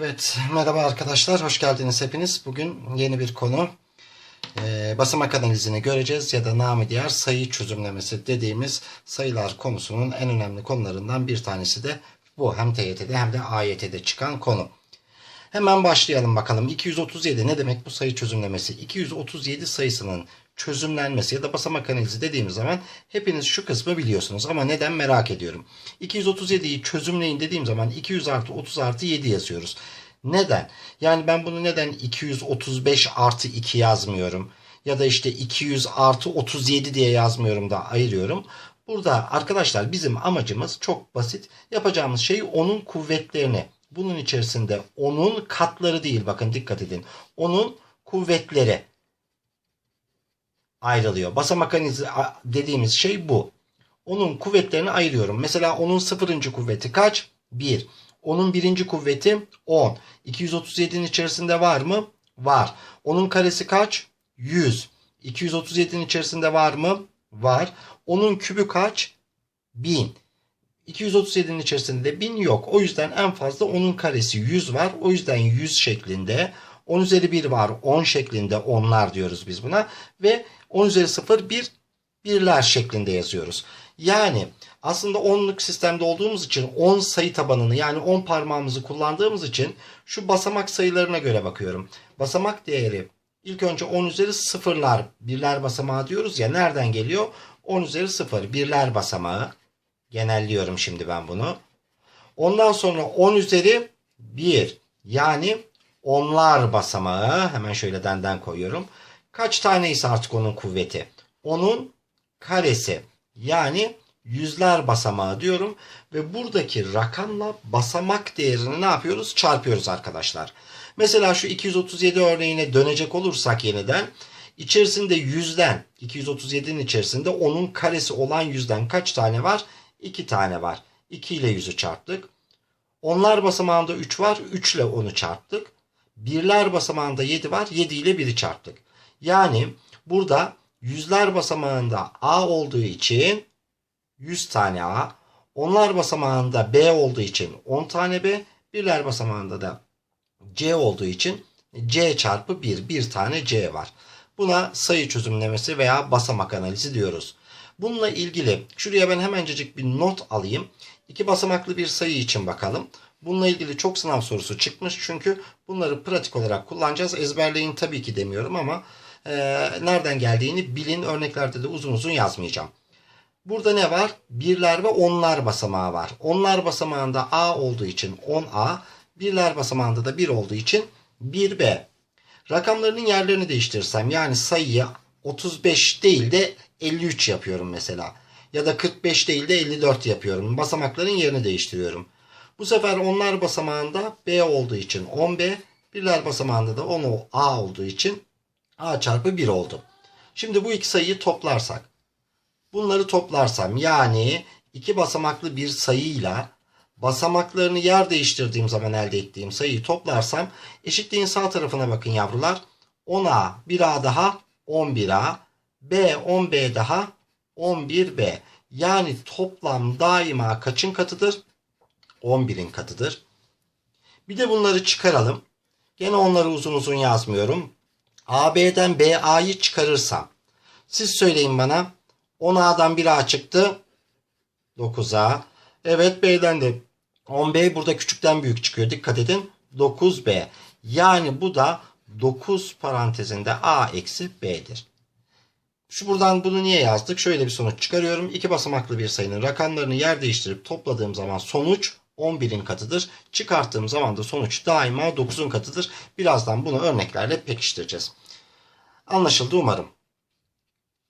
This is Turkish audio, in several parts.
Evet, merhaba arkadaşlar, hoş geldiniz hepiniz. Bugün yeni bir konu, Ee, basamak analizini göreceğiz ya da namı diğer sayı çözümlemesi dediğimiz sayılar konusunun en önemli konularından bir tanesi de bu. Hem TYT'de hem de AYT'de çıkan konu. Hemen başlayalım bakalım. 237 ne demek bu sayı çözümlemesi? 237 sayısının çözümlenmesi ya da basamak analizi dediğimiz zaman hepiniz şu kısmı biliyorsunuz ama neden merak ediyorum. 237'yi çözümleyin dediğim zaman 200 artı 30 artı 7 yazıyoruz. Neden? Yani ben bunu neden 235 artı 2 yazmıyorum? Ya da işte 200 artı 37 diye yazmıyorum da ayırıyorum. Burada arkadaşlar bizim amacımız çok basit. Yapacağımız şey onun kuvvetlerini. Bunun içerisinde onun katları değil bakın dikkat edin. Onun kuvvetleri ayrılıyor. Basamak analizi dediğimiz şey bu. Onun kuvvetlerini ayırıyorum. Mesela onun sıfırıncı kuvveti kaç? 1. Onun birinci kuvveti 10. 237'nin içerisinde var mı? Var. Onun karesi kaç? 100. 237'nin içerisinde var mı? Var. Onun kübü kaç? 1000. 237'nin içerisinde 1000 yok. O yüzden en fazla onun karesi 100 var. O yüzden 100 şeklinde. 10 üzeri 1 var. 10 şeklinde onlar diyoruz biz buna. Ve 10 üzeri 0 1 birler şeklinde yazıyoruz. Yani aslında onluk sistemde olduğumuz için 10 sayı tabanını yani 10 parmağımızı kullandığımız için şu basamak sayılarına göre bakıyorum. Basamak değeri ilk önce 10 üzeri sıfırlar birler basamağı diyoruz ya nereden geliyor? 10 üzeri 0 birler basamağı genelliyorum şimdi ben bunu. Ondan sonra 10 üzeri 1 yani onlar basamağı hemen şöyle denden koyuyorum. Kaç tane ise artık onun kuvveti? Onun karesi yani yüzler basamağı diyorum ve buradaki rakamla basamak değerini ne yapıyoruz? Çarpıyoruz arkadaşlar. Mesela şu 237 örneğine dönecek olursak yeniden içerisinde yüzden 237'nin içerisinde onun karesi olan yüzden kaç tane var? 2 tane var. 2 ile 100'ü çarptık. Onlar basamağında 3 var. 3 ile 10'u çarptık. Birler basamağında 7 var. 7 ile 1'i çarptık. Yani burada yüzler basamağında A olduğu için 100 tane A. Onlar basamağında B olduğu için 10 tane B. Birler basamağında da C olduğu için C çarpı 1. Bir tane C var. Buna sayı çözümlemesi veya basamak analizi diyoruz. Bununla ilgili şuraya ben hemencecik bir not alayım. İki basamaklı bir sayı için bakalım. Bununla ilgili çok sınav sorusu çıkmış. Çünkü bunları pratik olarak kullanacağız. Ezberleyin tabii ki demiyorum ama e, nereden geldiğini bilin. Örneklerde de uzun uzun yazmayacağım. Burada ne var? Birler ve onlar basamağı var. Onlar basamağında A olduğu için 10A. Birler basamağında da 1 olduğu için 1B. Rakamlarının yerlerini değiştirirsem yani sayıyı 35 değil de 53 yapıyorum mesela. Ya da 45 değil de 54 yapıyorum. Basamakların yerini değiştiriyorum. Bu sefer onlar basamağında B olduğu için 10B. Birler basamağında da 10 A olduğu için A çarpı 1 oldu. Şimdi bu iki sayıyı toplarsak. Bunları toplarsam yani iki basamaklı bir sayıyla basamaklarını yer değiştirdiğim zaman elde ettiğim sayıyı toplarsam eşitliğin sağ tarafına bakın yavrular. 10A 1A daha 11A B 10B daha 11B. Yani toplam daima kaçın katıdır? 11'in katıdır. Bir de bunları çıkaralım. Gene onları uzun uzun yazmıyorum. AB'den BA'yı çıkarırsam. Siz söyleyin bana. 10A'dan 1A çıktı. 9A. Evet B'den de 10B burada küçükten büyük çıkıyor. Dikkat edin. 9B. Yani bu da 9 parantezinde A eksi B'dir. Şu buradan bunu niye yazdık? Şöyle bir sonuç çıkarıyorum. İki basamaklı bir sayının rakamlarını yer değiştirip topladığım zaman sonuç 11'in katıdır. Çıkarttığım zaman da sonuç daima 9'un katıdır. Birazdan bunu örneklerle pekiştireceğiz. Anlaşıldı umarım.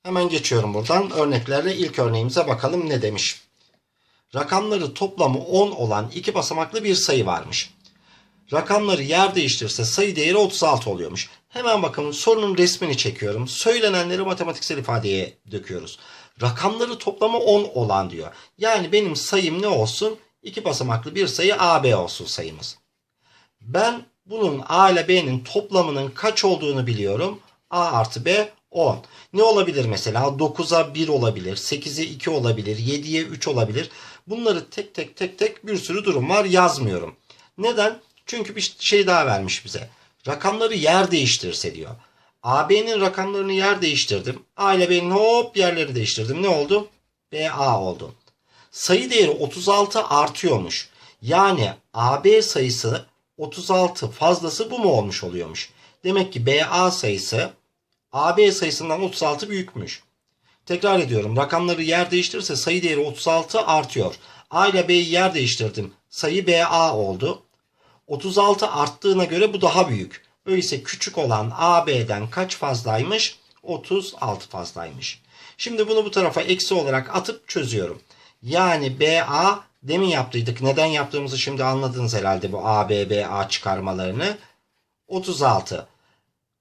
Hemen geçiyorum buradan. Örneklerle ilk örneğimize bakalım ne demiş. Rakamları toplamı 10 olan iki basamaklı bir sayı varmış. Rakamları yer değiştirirse sayı değeri 36 oluyormuş. Hemen bakın sorunun resmini çekiyorum. Söylenenleri matematiksel ifadeye döküyoruz. Rakamları toplamı 10 olan diyor. Yani benim sayım ne olsun? İki basamaklı bir sayı AB olsun sayımız. Ben bunun A ile B'nin toplamının kaç olduğunu biliyorum. A artı B 10. Ne olabilir mesela? 9'a 1 olabilir, 8'e 2 olabilir, 7'ye 3 olabilir. Bunları tek tek tek tek bir sürü durum var yazmıyorum. Neden? Çünkü bir şey daha vermiş bize. Rakamları yer değiştirirse diyor. AB'nin rakamlarını yer değiştirdim. A ile B'nin hop yerleri değiştirdim. Ne oldu? BA oldu. Sayı değeri 36 artıyormuş. Yani AB sayısı 36 fazlası bu mu olmuş oluyormuş. Demek ki BA sayısı AB sayısından 36 büyükmüş. Tekrar ediyorum. Rakamları yer değiştirirse sayı değeri 36 artıyor. A ile B'yi yer değiştirdim. Sayı BA oldu. 36 arttığına göre bu daha büyük. Öyleyse küçük olan AB'den kaç fazlaymış? 36 fazlaymış. Şimdi bunu bu tarafa eksi olarak atıp çözüyorum. Yani BA demin yaptıydık. Neden yaptığımızı şimdi anladınız herhalde bu AB, BA çıkarmalarını. 36.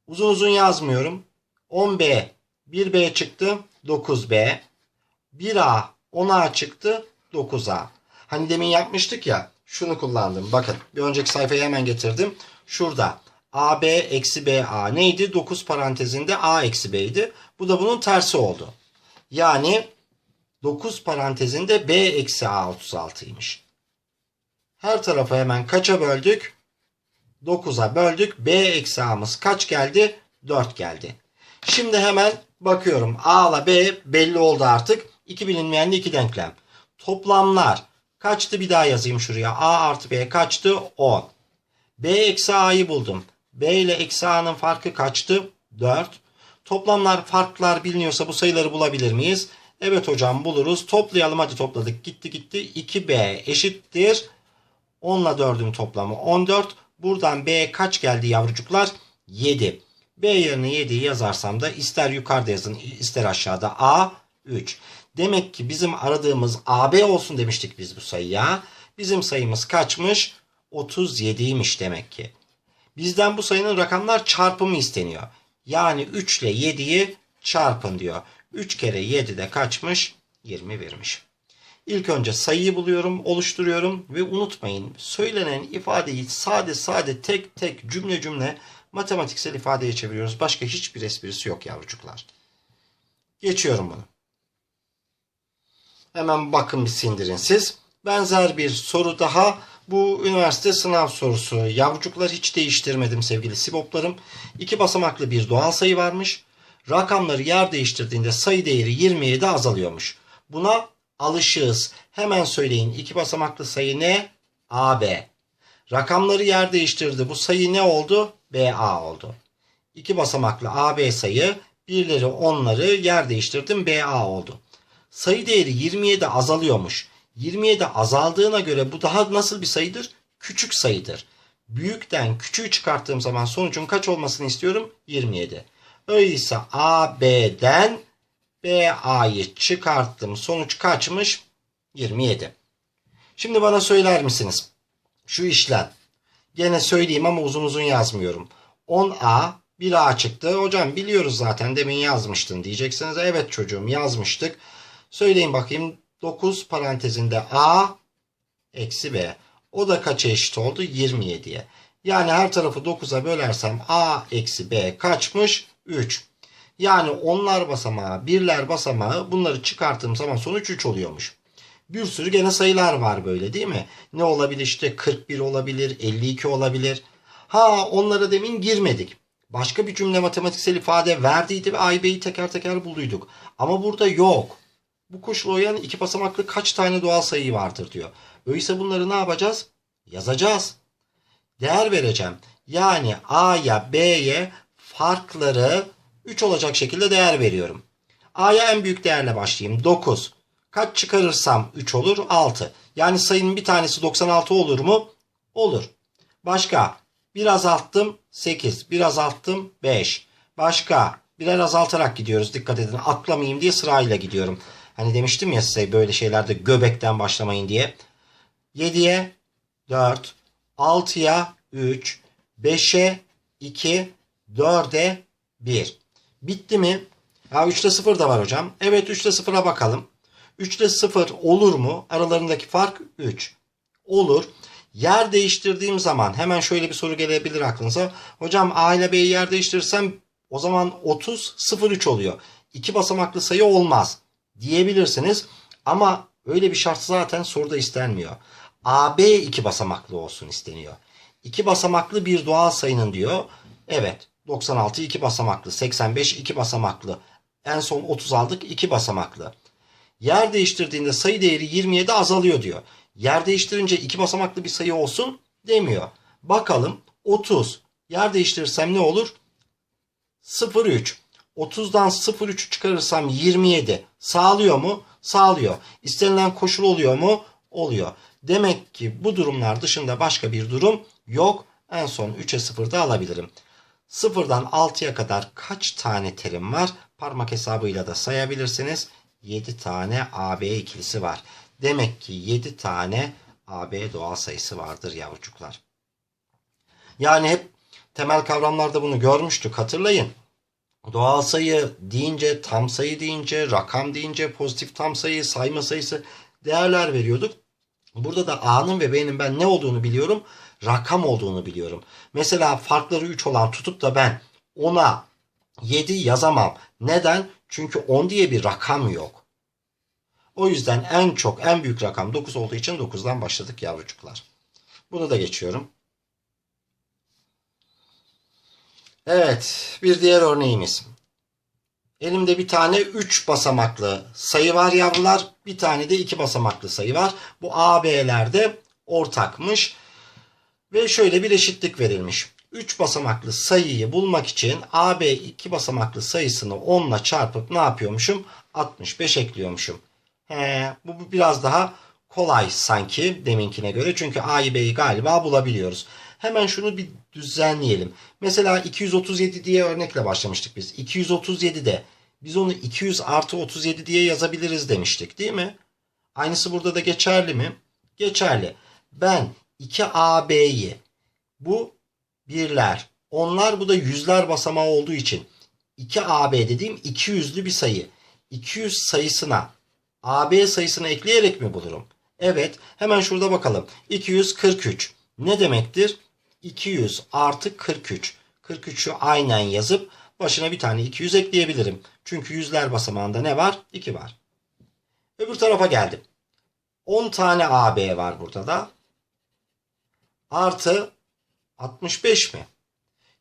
Uzun uzun yazmıyorum. 10B, 1B çıktı. 9B. 1A, 10A çıktı. 9A. Hani demin yapmıştık ya. Şunu kullandım. Bakın bir önceki sayfayı hemen getirdim. Şurada AB eksi BA neydi? 9 parantezinde A eksi B'ydi. Bu da bunun tersi oldu. Yani 9 parantezinde B eksi A 36'ymış. Her tarafı hemen kaça böldük? 9'a böldük. B eksi A'mız kaç geldi? 4 geldi. Şimdi hemen bakıyorum. A ile B belli oldu artık. İki bilinmeyenli iki denklem. Toplamlar kaçtı bir daha yazayım şuraya. A artı B kaçtı? 10. B eksi A'yı buldum. B ile eksi A'nın farkı kaçtı? 4. Toplamlar farklar biliniyorsa bu sayıları bulabilir miyiz? Evet hocam buluruz. Toplayalım hadi topladık. Gitti gitti. 2B eşittir. 10 ile 4'ün toplamı 14. Buradan B kaç geldi yavrucuklar? 7. B yerine 7'yi yazarsam da ister yukarıda yazın ister aşağıda A 3. Demek ki bizim aradığımız AB olsun demiştik biz bu sayıya. Bizim sayımız kaçmış? 37'ymiş demek ki. Bizden bu sayının rakamlar çarpımı isteniyor. Yani 3 ile 7'yi çarpın diyor. 3 kere 7 de kaçmış? 20 vermiş. İlk önce sayıyı buluyorum, oluşturuyorum ve unutmayın söylenen ifadeyi sade sade tek tek cümle cümle matematiksel ifadeye çeviriyoruz. Başka hiçbir esprisi yok yavrucuklar. Geçiyorum bunu. Hemen bakın bir sindirin siz. Benzer bir soru daha. Bu üniversite sınav sorusu. Yavrucuklar hiç değiştirmedim sevgili siboplarım. İki basamaklı bir doğal sayı varmış. Rakamları yer değiştirdiğinde sayı değeri 27 azalıyormuş. Buna alışığız. Hemen söyleyin. İki basamaklı sayı ne? AB. Rakamları yer değiştirdi. Bu sayı ne oldu? BA oldu. İki basamaklı AB sayı birleri onları yer değiştirdim BA oldu. Sayı değeri 27 azalıyormuş. 27 azaldığına göre bu daha nasıl bir sayıdır? Küçük sayıdır. Büyükten küçüğü çıkarttığım zaman sonucun kaç olmasını istiyorum? 27. Öyleyse AB'den BA'yı çıkarttım. Sonuç kaçmış? 27. Şimdi bana söyler misiniz? Şu işlem. Gene söyleyeyim ama uzun uzun yazmıyorum. 10A 1A çıktı. Hocam biliyoruz zaten demin yazmıştın diyeceksiniz. Evet çocuğum yazmıştık. Söyleyin bakayım 9 parantezinde A eksi B. O da kaça eşit oldu? 27'ye. Yani her tarafı 9'a bölersem A eksi B kaçmış? 3. Yani onlar basamağı, birler basamağı bunları çıkarttığım zaman sonuç 3 oluyormuş. Bir sürü gene sayılar var böyle değil mi? Ne olabilir işte 41 olabilir, 52 olabilir. Ha onlara demin girmedik. Başka bir cümle matematiksel ifade verdiydi ve A, B'yi teker teker bulduyduk. Ama burada yok. Bu koşula uyan iki basamaklı kaç tane doğal sayı vardır diyor. Öyleyse bunları ne yapacağız? Yazacağız. Değer vereceğim. Yani A'ya B'ye farkları 3 olacak şekilde değer veriyorum. A'ya en büyük değerle başlayayım. 9. Kaç çıkarırsam 3 olur? 6. Yani sayının bir tanesi 96 olur mu? Olur. Başka. Bir azalttım 8. Bir azalttım 5. Başka. Birer azaltarak gidiyoruz. Dikkat edin atlamayayım diye sırayla gidiyorum. Hani demiştim ya size böyle şeylerde göbekten başlamayın diye. 7'ye 4. 6'ya 3. 5'e 2. 4'e 1. Bitti mi? Ya 3'te 0 da var hocam. Evet 3'te 0'a bakalım. 3'te 0 olur mu? Aralarındaki fark 3. Olur. Yer değiştirdiğim zaman hemen şöyle bir soru gelebilir aklınıza. Hocam A ile B'yi yer değiştirirsem o zaman 30 03 oluyor. İki basamaklı sayı olmaz diyebilirsiniz. Ama öyle bir şart zaten soruda istenmiyor. AB iki basamaklı olsun isteniyor. iki basamaklı bir doğal sayının diyor. Evet 96 iki basamaklı 85 iki basamaklı en son 30 aldık iki basamaklı. Yer değiştirdiğinde sayı değeri 27 azalıyor diyor. Yer değiştirince iki basamaklı bir sayı olsun demiyor. Bakalım 30 yer değiştirirsem ne olur? 0,3. 30'dan 0,3'ü çıkarırsam 27. Sağlıyor mu? Sağlıyor. İstenilen koşul oluyor mu? Oluyor. Demek ki bu durumlar dışında başka bir durum yok. En son 3'e 0'da alabilirim. 0'dan 6'ya kadar kaç tane terim var? Parmak hesabıyla da sayabilirsiniz. 7 tane AB ikilisi var. Demek ki 7 tane AB doğal sayısı vardır yavrucuklar. Yani hep temel kavramlarda bunu görmüştük hatırlayın. Doğal sayı deyince, tam sayı deyince, rakam deyince, pozitif tam sayı, sayma sayısı değerler veriyorduk. Burada da A'nın ve B'nin ben ne olduğunu biliyorum. Rakam olduğunu biliyorum. Mesela farkları 3 olan tutup da ben 10'a 7 yazamam. Neden? Çünkü 10 diye bir rakam yok. O yüzden en çok en büyük rakam 9 olduğu için 9'dan başladık yavrucuklar. Bunu da geçiyorum. Evet, bir diğer örneğimiz. Elimde bir tane 3 basamaklı sayı var yavrular. Bir tane de 2 basamaklı sayı var. Bu AB'lerde ortakmış. Ve şöyle bir eşitlik verilmiş. 3 basamaklı sayıyı bulmak için AB 2 basamaklı sayısını 10 ile çarpıp ne yapıyormuşum? 65 ekliyormuşum. He, bu biraz daha kolay sanki deminkine göre. Çünkü A'yı B'yi galiba bulabiliyoruz. Hemen şunu bir düzenleyelim. Mesela 237 diye örnekle başlamıştık biz. 237'de biz onu 200 artı 37 diye yazabiliriz demiştik değil mi? Aynısı burada da geçerli mi? Geçerli. Ben 2AB'yi bu birler, onlar bu da yüzler basamağı olduğu için 2AB dediğim 200'lü bir sayı. 200 sayısına AB sayısını ekleyerek mi bulurum? Evet. Hemen şurada bakalım. 243 ne demektir? 200 artı 43. 43'ü aynen yazıp başına bir tane 200 ekleyebilirim. Çünkü yüzler basamağında ne var? 2 var. Öbür tarafa geldim. 10 tane AB var burada da. Artı 65 mi?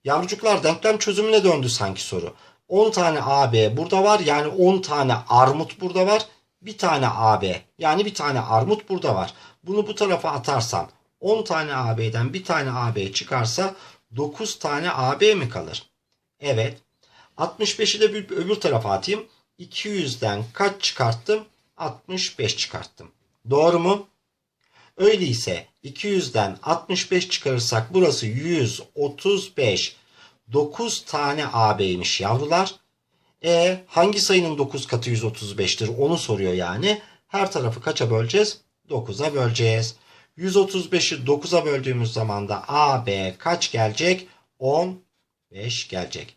Yavrucuklar denklem çözümüne döndü sanki soru. 10 tane AB burada var. Yani 10 tane armut burada var. Bir tane AB yani bir tane armut burada var. Bunu bu tarafa atarsam 10 tane AB'den bir tane AB çıkarsa 9 tane AB mi kalır? Evet. 65'i de bir öbür tarafa atayım. 200'den kaç çıkarttım? 65 çıkarttım. Doğru mu? Öyleyse 200'den 65 çıkarırsak burası 135. 9 tane AB'ymiş yavrular. E hangi sayının 9 katı 135'tir onu soruyor yani. Her tarafı kaça böleceğiz? 9'a böleceğiz. 135'i 9'a böldüğümüz zaman da AB kaç gelecek? 15 gelecek.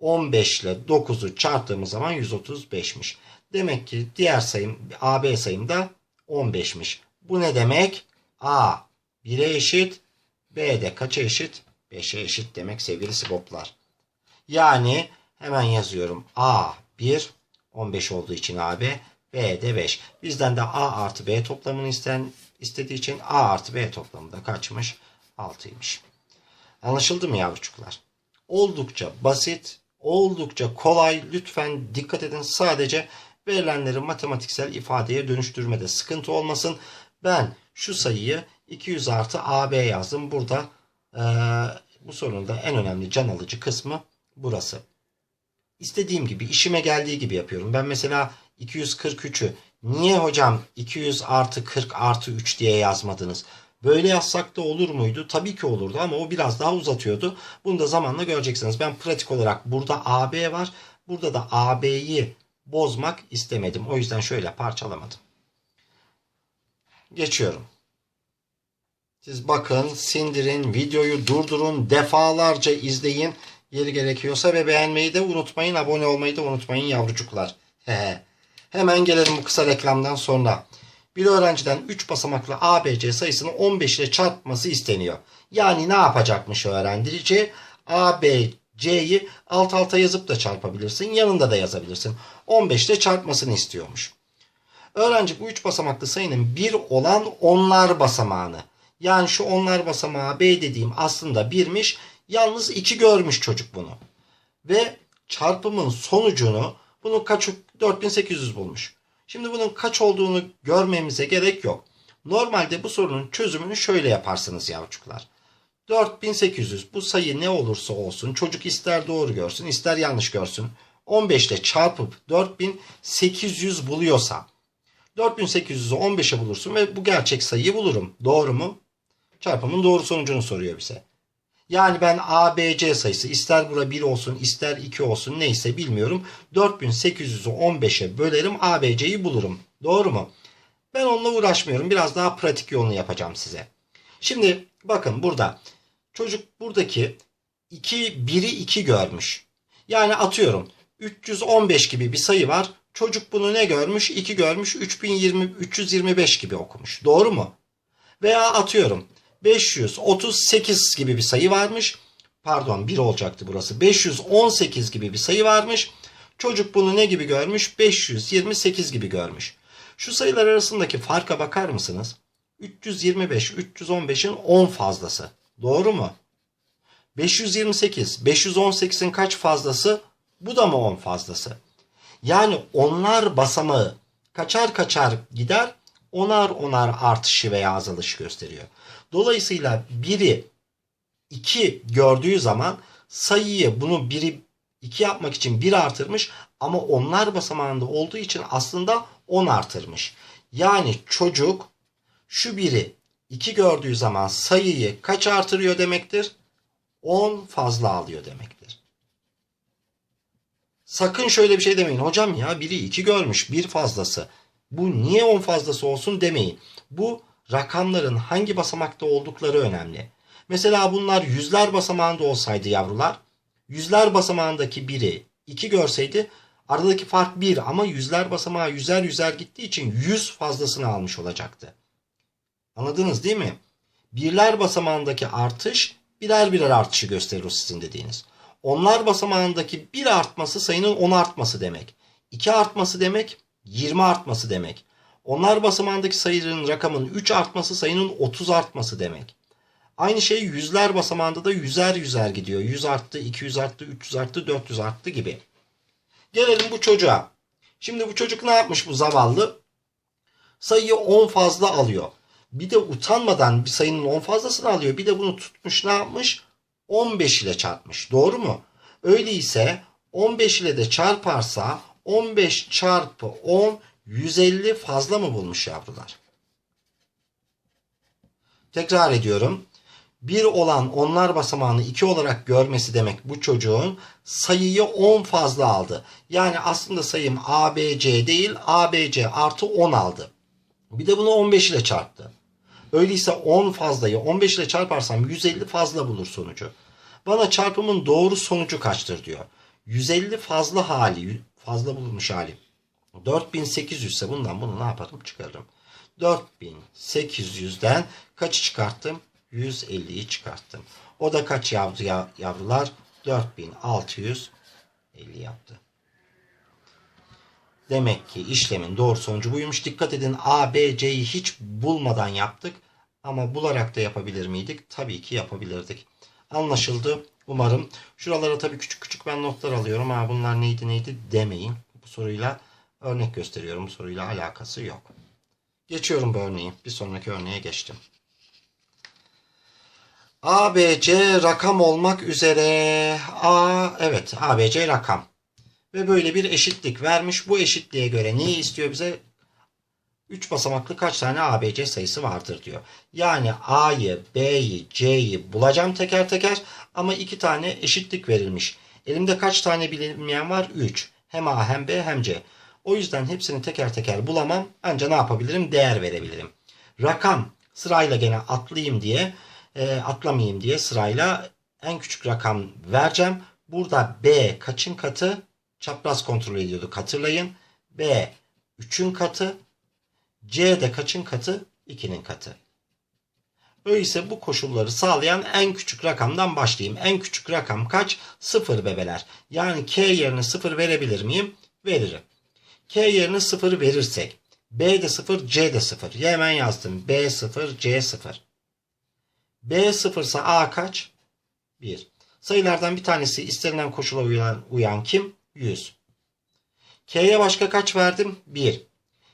15 ile 9'u çarptığımız zaman 135'miş. Demek ki diğer sayım AB sayım da 15'miş. Bu ne demek? A 1'e eşit, B de kaça eşit? 5'e eşit demek sevgili siboplar. Yani hemen yazıyorum. A 1 15 olduğu için AB, B de 5. Bizden de A artı B toplamını isten, istediği için A artı B toplamı da kaçmış? 6'ymış. Anlaşıldı mı yavrucuklar? Oldukça basit, oldukça kolay. Lütfen dikkat edin. Sadece verilenleri matematiksel ifadeye dönüştürmede sıkıntı olmasın. Ben şu sayıyı 200 artı AB yazdım. Burada e, bu sorunun da en önemli can alıcı kısmı burası. İstediğim gibi işime geldiği gibi yapıyorum. Ben mesela 243'ü niye hocam 200 artı 40 artı 3 diye yazmadınız? Böyle yazsak da olur muydu? Tabii ki olurdu ama o biraz daha uzatıyordu. Bunu da zamanla göreceksiniz. Ben pratik olarak burada AB var. Burada da AB'yi bozmak istemedim. O yüzden şöyle parçalamadım. Geçiyorum. Siz bakın, sindirin, videoyu durdurun, defalarca izleyin. Yeri gerekiyorsa ve beğenmeyi de unutmayın. Abone olmayı da unutmayın yavrucuklar. He. Hemen gelelim bu kısa reklamdan sonra. Bir öğrenciden 3 basamaklı ABC sayısını 15 ile çarpması isteniyor. Yani ne yapacakmış öğrenci? ABC'yi alt alta yazıp da çarpabilirsin. Yanında da yazabilirsin. 15 ile çarpmasını istiyormuş. Öğrenci bu 3 basamaklı sayının 1 olan onlar basamağını Yani şu onlar basamağı B dediğim aslında 1'miş. Yalnız 2 görmüş çocuk bunu. Ve çarpımın sonucunu bunun kaç 4800 bulmuş. Şimdi bunun kaç olduğunu görmemize gerek yok. Normalde bu sorunun çözümünü şöyle yaparsınız yavrucuklar. 4800 bu sayı ne olursa olsun çocuk ister doğru görsün ister yanlış görsün. 15 ile çarpıp 4800 buluyorsa 4800'ü 15'e bulursun ve bu gerçek sayıyı bulurum. Doğru mu? Çarpımın doğru sonucunu soruyor bize. Yani ben A, B, C sayısı ister bura 1 olsun ister 2 olsun neyse bilmiyorum. 4800'ü 15'e bölerim A, B, C'yi bulurum. Doğru mu? Ben onunla uğraşmıyorum. Biraz daha pratik yolunu yapacağım size. Şimdi bakın burada çocuk buradaki 2 1'i 2 görmüş. Yani atıyorum 315 gibi bir sayı var. Çocuk bunu ne görmüş? 2 görmüş. 3020 325 gibi okumuş. Doğru mu? Veya atıyorum 538 gibi bir sayı varmış. Pardon 1 olacaktı burası. 518 gibi bir sayı varmış. Çocuk bunu ne gibi görmüş? 528 gibi görmüş. Şu sayılar arasındaki farka bakar mısınız? 325, 315'in 10 fazlası. Doğru mu? 528, 518'in kaç fazlası? Bu da mı 10 fazlası? Yani onlar basamağı kaçar kaçar gider, onar onar artışı veya azalışı gösteriyor. Dolayısıyla biri 2 gördüğü zaman sayıyı bunu biri 2 yapmak için 1 artırmış ama onlar basamağında olduğu için aslında 10 artırmış. Yani çocuk şu biri 2 gördüğü zaman sayıyı kaç artırıyor demektir? 10 fazla alıyor demektir. Sakın şöyle bir şey demeyin. Hocam ya biri 2 görmüş bir fazlası. Bu niye 10 fazlası olsun demeyin. Bu rakamların hangi basamakta oldukları önemli. Mesela bunlar yüzler basamağında olsaydı yavrular, yüzler basamağındaki biri 2 görseydi aradaki fark 1 ama yüzler basamağı yüzer yüzer gittiği için 100 fazlasını almış olacaktı. Anladınız değil mi? Birler basamağındaki artış birer birer artışı gösterir o sizin dediğiniz. Onlar basamağındaki bir artması sayının 10 artması demek. 2 artması demek 20 artması demek. Onlar basamağındaki sayının rakamın 3 artması sayının 30 artması demek. Aynı şey yüzler basamağında da yüzer yüzer gidiyor. 100 arttı, 200 arttı, 300 arttı, 400 arttı gibi. Gelelim bu çocuğa. Şimdi bu çocuk ne yapmış bu zavallı? Sayıyı 10 fazla alıyor. Bir de utanmadan bir sayının 10 fazlasını alıyor. Bir de bunu tutmuş ne yapmış? 15 ile çarpmış. Doğru mu? Öyleyse 15 ile de çarparsa 15 çarpı 10 150 fazla mı bulmuş yavrular? Tekrar ediyorum. 1 olan onlar basamağını 2 olarak görmesi demek bu çocuğun sayıyı 10 fazla aldı. Yani aslında sayım ABC değil ABC artı 10 aldı. Bir de bunu 15 ile çarptı. Öyleyse 10 fazlayı 15 ile çarparsam 150 fazla bulur sonucu. Bana çarpımın doğru sonucu kaçtır diyor. 150 fazla hali, fazla bulunmuş hali. 4800 ise bundan bunu ne yaparım çıkarırım. 4800'den kaçı çıkarttım? 150'yi çıkarttım. O da kaç yavru yavrular? 4650 yaptı. Demek ki işlemin doğru sonucu buymuş. Dikkat edin A, B, C'yi hiç bulmadan yaptık. Ama bularak da yapabilir miydik? Tabii ki yapabilirdik. Anlaşıldı. Umarım. Şuralara tabii küçük küçük ben notlar alıyorum. Ha bunlar neydi neydi demeyin. Bu soruyla örnek gösteriyorum. Bu soruyla alakası yok. Geçiyorum bu örneği. Bir sonraki örneğe geçtim. A, B, C rakam olmak üzere. A, evet A, B, C rakam. Ve böyle bir eşitlik vermiş. Bu eşitliğe göre neyi istiyor bize? 3 basamaklı kaç tane ABC sayısı vardır diyor. Yani A'yı, B'yi, C'yi bulacağım teker teker ama 2 tane eşitlik verilmiş. Elimde kaç tane bilinmeyen var? 3. Hem A hem B hem C. O yüzden hepsini teker teker bulamam. Ancak ne yapabilirim? Değer verebilirim. Rakam sırayla gene atlayayım diye, e, atlamayayım diye sırayla en küçük rakam vereceğim. Burada B kaçın katı? Çapraz kontrol ediyorduk hatırlayın. B 3'ün katı. C de kaçın katı? 2'nin katı. Öyleyse bu koşulları sağlayan en küçük rakamdan başlayayım. En küçük rakam kaç? 0 bebeler. Yani K yerine 0 verebilir miyim? Veririm. K yerine 0 verirsek B de 0, C de 0. Ya hemen yazdım. B 0, C 0. B sıfırsa A kaç? 1. Sayılardan bir tanesi istenilen koşula uyan, uyan kim? 100. K'ye başka kaç verdim? 1.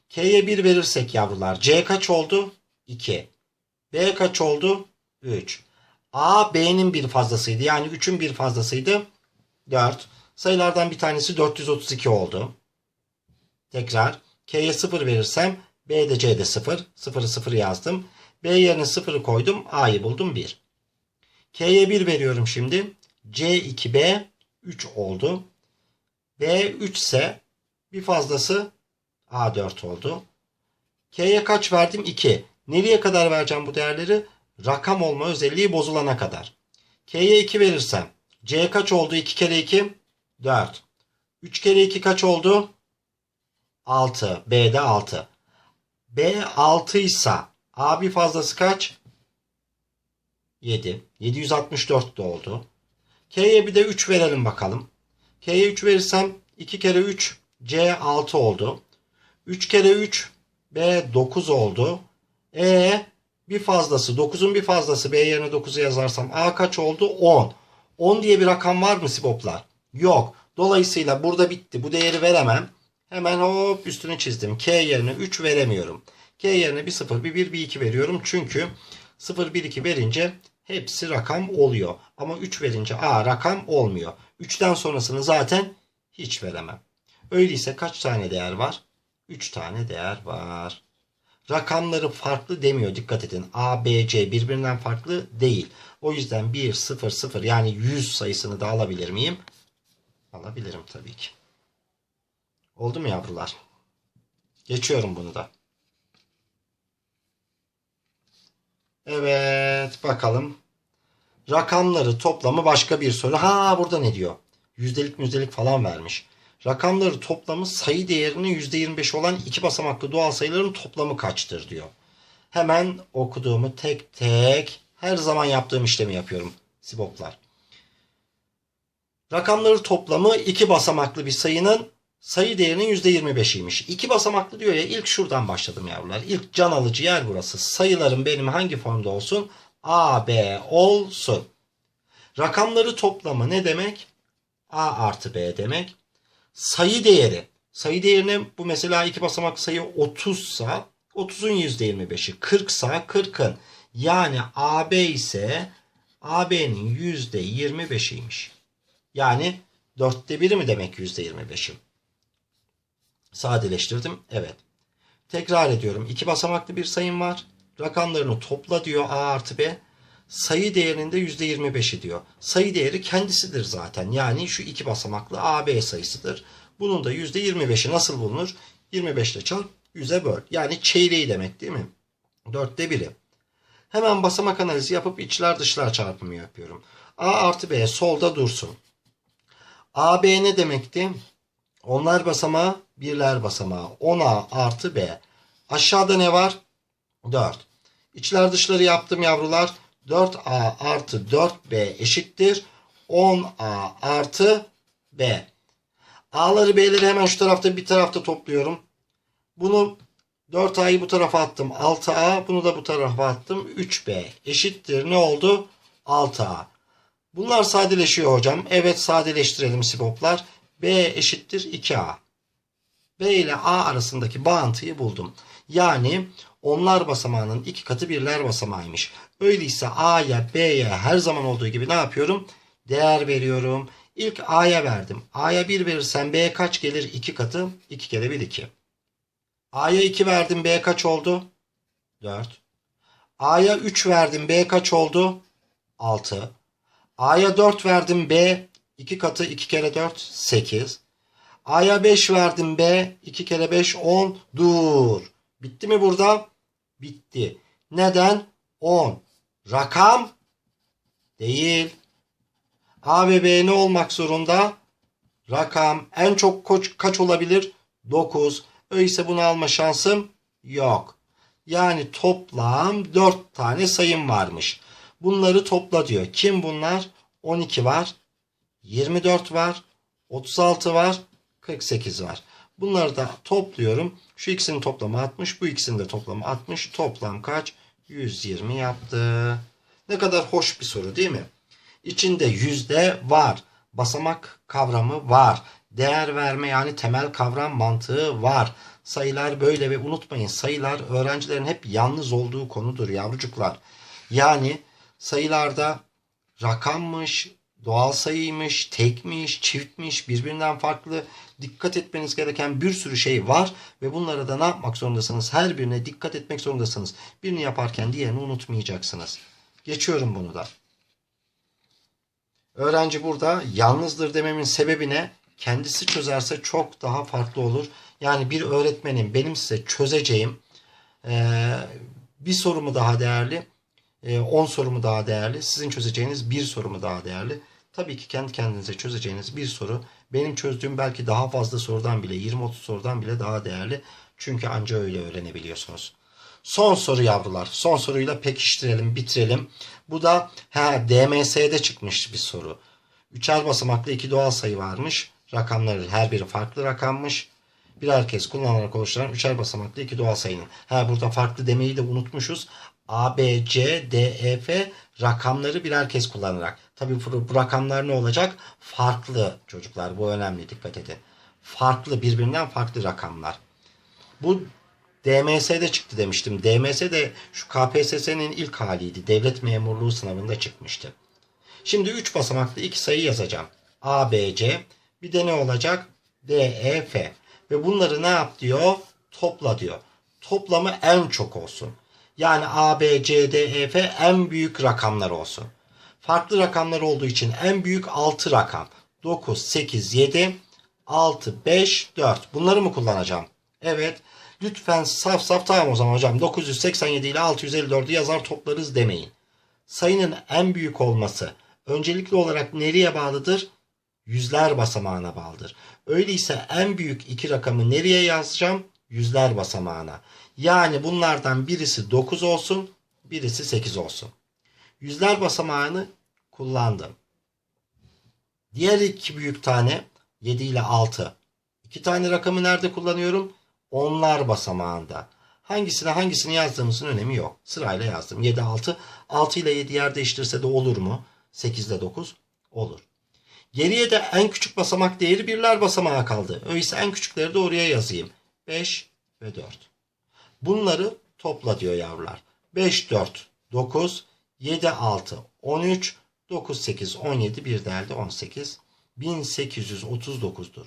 K'ye 1 verirsek yavrular C kaç oldu? 2. B kaç oldu? 3. A B'nin bir fazlasıydı. Yani 3'ün bir fazlasıydı. 4. Sayılardan bir tanesi 432 oldu. Tekrar K'ye 0 verirsem B de C'de 0. 0'ı 0 yazdım. B yerine 0'ı koydum. A'yı buldum 1. K'ye 1 veriyorum şimdi. C 2B 3 oldu. B 3 ise bir fazlası A4 oldu. K'ye kaç verdim? 2. Nereye kadar vereceğim bu değerleri? Rakam olma özelliği bozulana kadar. K'ye 2 verirsem C kaç oldu? 2 kere 2 4. 3 kere 2 kaç oldu? 6. B'de 6. B 6 ise A bir fazlası kaç? 7. 764 de oldu. K'ye bir de 3 verelim bakalım. K'ye 3 verirsem 2 kere 3 C 6 oldu. 3 kere 3 B 9 oldu. E bir fazlası 9'un bir fazlası B yerine 9'u yazarsam A kaç oldu? 10. 10 diye bir rakam var mı Siboplar? Yok. Dolayısıyla burada bitti. Bu değeri veremem. Hemen hop üstünü çizdim. K yerine 3 veremiyorum. K yerine bir 0, bir 1, bir 2 veriyorum. Çünkü 0, 1, 2 verince hepsi rakam oluyor. Ama 3 verince A rakam olmuyor. 3'ten sonrasını zaten hiç veremem. Öyleyse kaç tane değer var? 3 tane değer var. Rakamları farklı demiyor. Dikkat edin. A, B, C birbirinden farklı değil. O yüzden 1, 0, 0 yani 100 sayısını da alabilir miyim? Alabilirim tabii ki. Oldu mu yavrular? Geçiyorum bunu da. Evet bakalım. Rakamları toplamı başka bir soru. Ha burada ne diyor? Yüzdelik yüzdelik falan vermiş. Rakamları toplamı sayı değerinin %25 olan iki basamaklı doğal sayıların toplamı kaçtır diyor. Hemen okuduğumu tek tek her zaman yaptığım işlemi yapıyorum siboplar. Rakamları toplamı iki basamaklı bir sayının sayı değerinin %25'iymiş. İki basamaklı diyor ya ilk şuradan başladım yavrular. İlk can alıcı yer burası. Sayılarım benim hangi formda olsun? A, B olsun. Rakamları toplamı ne demek? A artı B demek. Sayı değeri. Sayı değerine bu mesela iki basamak sayı 30 sa 30'un %25'i 40 sa 40'ın. Yani AB ise AB'nin %25'iymiş. Yani dörtte biri mi demek %25'im? Sadeleştirdim. Evet. Tekrar ediyorum. İki basamaklı bir sayım var. Rakamlarını topla diyor A artı B. Sayı değerinde %25'i diyor. Sayı değeri kendisidir zaten. Yani şu iki basamaklı AB sayısıdır. Bunun da %25'i nasıl bulunur? 25 ile çarp 100'e böl. Yani çeyreği demek değil mi? Dörtte biri. Hemen basamak analizi yapıp içler dışlar çarpımı yapıyorum. A artı B solda dursun. AB ne demekti? Onlar basamağı, birler basamağı. 10A artı B. Aşağıda ne var? 4. İçler dışları yaptım yavrular. 4A artı 4B eşittir. 10A artı B. A'ları B'leri hemen şu tarafta bir tarafta topluyorum. Bunu 4A'yı bu tarafa attım. 6A bunu da bu tarafa attım. 3B eşittir. Ne oldu? 6A. Bunlar sadeleşiyor hocam. Evet sadeleştirelim siboplar. B eşittir 2A. B ile A arasındaki bağıntıyı buldum. Yani onlar basamağının iki katı birler basamağıymış. Öyleyse A'ya B'ye her zaman olduğu gibi ne yapıyorum? Değer veriyorum. İlk A'ya verdim. A'ya 1 verirsem B'ye kaç gelir? 2 katı. 2 kere 1 2. A'ya 2 verdim. B kaç oldu? 4. A'ya 3 verdim. B kaç oldu? 6. A'ya 4 verdim. B 2 katı 2 kere 4 8. A'ya 5 verdim. B 2 kere 5 10. Dur. Bitti mi burada? Bitti. Neden? 10. Rakam değil. A ve B ne olmak zorunda? Rakam en çok kaç olabilir? 9. Öyleyse bunu alma şansım yok. Yani toplam 4 tane sayım varmış. Bunları topla diyor. Kim bunlar? 12 var. 24 var. 36 var. 48 var. Bunları da topluyorum. Şu ikisinin toplamı 60. Bu ikisinin de toplamı 60. Toplam kaç? 120 yaptı. Ne kadar hoş bir soru değil mi? İçinde yüzde var. Basamak kavramı var. Değer verme yani temel kavram mantığı var. Sayılar böyle ve unutmayın sayılar öğrencilerin hep yalnız olduğu konudur yavrucuklar. Yani sayılarda rakammış, doğal sayıymış, tekmiş, çiftmiş, birbirinden farklı dikkat etmeniz gereken bir sürü şey var ve bunlara da ne yapmak zorundasınız? Her birine dikkat etmek zorundasınız. Birini yaparken diğerini unutmayacaksınız. Geçiyorum bunu da. Öğrenci burada yalnızdır dememin sebebi ne? Kendisi çözerse çok daha farklı olur. Yani bir öğretmenin benim size çözeceğim bir soru mu daha değerli, 10 soru mu daha değerli, sizin çözeceğiniz bir soru mu daha değerli? Tabii ki kendi kendinize çözeceğiniz bir soru benim çözdüğüm belki daha fazla sorudan bile 20-30 sorudan bile daha değerli. Çünkü anca öyle öğrenebiliyorsunuz. Son soru yavrular. Son soruyla pekiştirelim, bitirelim. Bu da ha, DMS'de çıkmış bir soru. Üçer basamaklı iki doğal sayı varmış. Rakamları her biri farklı rakammış. Birer kez kullanarak oluşturan üçer basamaklı iki doğal sayının. Ha burada farklı demeyi de unutmuşuz. A, B, C, D, E, F rakamları birer kez kullanarak. Tabii bu, bu rakamlar ne olacak? Farklı çocuklar. Bu önemli. Dikkat edin. Farklı birbirinden farklı rakamlar. Bu DMS'de çıktı demiştim. DMS de şu KPSS'nin ilk haliydi. Devlet memurluğu sınavında çıkmıştı. Şimdi 3 basamaklı iki sayı yazacağım. A, B, C. Bir de ne olacak? D, E, F. Ve bunları ne yap diyor? Topla diyor. Toplamı en çok olsun. Yani A, B, C, D, E, F en büyük rakamlar olsun. Farklı rakamlar olduğu için en büyük 6 rakam. 9, 8, 7, 6, 5, 4. Bunları mı kullanacağım? Evet. Lütfen saf saf tamam o zaman hocam. 987 ile 654'ü yazar toplarız demeyin. Sayının en büyük olması öncelikli olarak nereye bağlıdır? Yüzler basamağına bağlıdır. Öyleyse en büyük iki rakamı nereye yazacağım? Yüzler basamağına. Yani bunlardan birisi 9 olsun, birisi 8 olsun. Yüzler basamağını kullandım. Diğer iki büyük tane 7 ile 6. İki tane rakamı nerede kullanıyorum? Onlar basamağında. Hangisine hangisini yazdığımızın önemi yok. Sırayla yazdım. 7 6. 6 ile 7 yer değiştirse de olur mu? 8 ile 9 olur. Geriye de en küçük basamak değeri birler basamağı kaldı. Öyleyse en küçükleri de oraya yazayım. 5 ve 4. Bunları topla diyor yavrular. 5 4 9 7 6 13 9 8 17 bir değerde 18 1839'dur.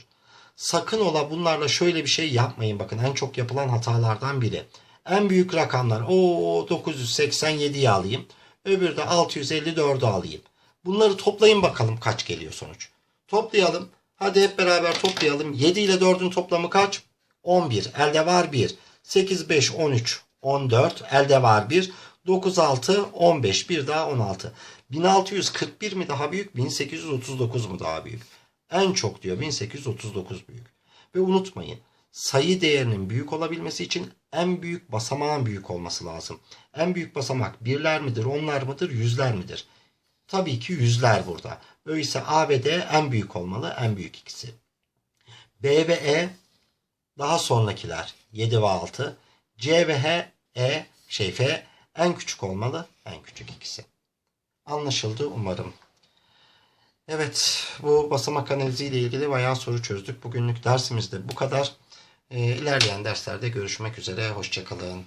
Sakın ola bunlarla şöyle bir şey yapmayın. Bakın en çok yapılan hatalardan biri. En büyük rakamlar o 987'yi alayım. Öbürü de 654'ü alayım. Bunları toplayın bakalım kaç geliyor sonuç. Toplayalım. Hadi hep beraber toplayalım. 7 ile 4'ün toplamı kaç? 11. Elde var 1. 8, 5, 13, 14. Elde var 1. 9, 6, 15. Bir daha 16. 1641 mi daha büyük? 1839 mu daha büyük? En çok diyor 1839 büyük. Ve unutmayın sayı değerinin büyük olabilmesi için en büyük basamağın büyük olması lazım. En büyük basamak birler midir, onlar mıdır, yüzler midir? Tabii ki yüzler burada. Öyleyse A ve D en büyük olmalı, en büyük ikisi. B ve E daha sonrakiler 7 ve 6. C ve H, E, şey F en küçük olmalı, en küçük ikisi. Anlaşıldı umarım. Evet, bu basamak analizi ile ilgili bayağı soru çözdük. Bugünlük dersimizde bu kadar. Ee, ilerleyen derslerde görüşmek üzere. Hoşçakalın.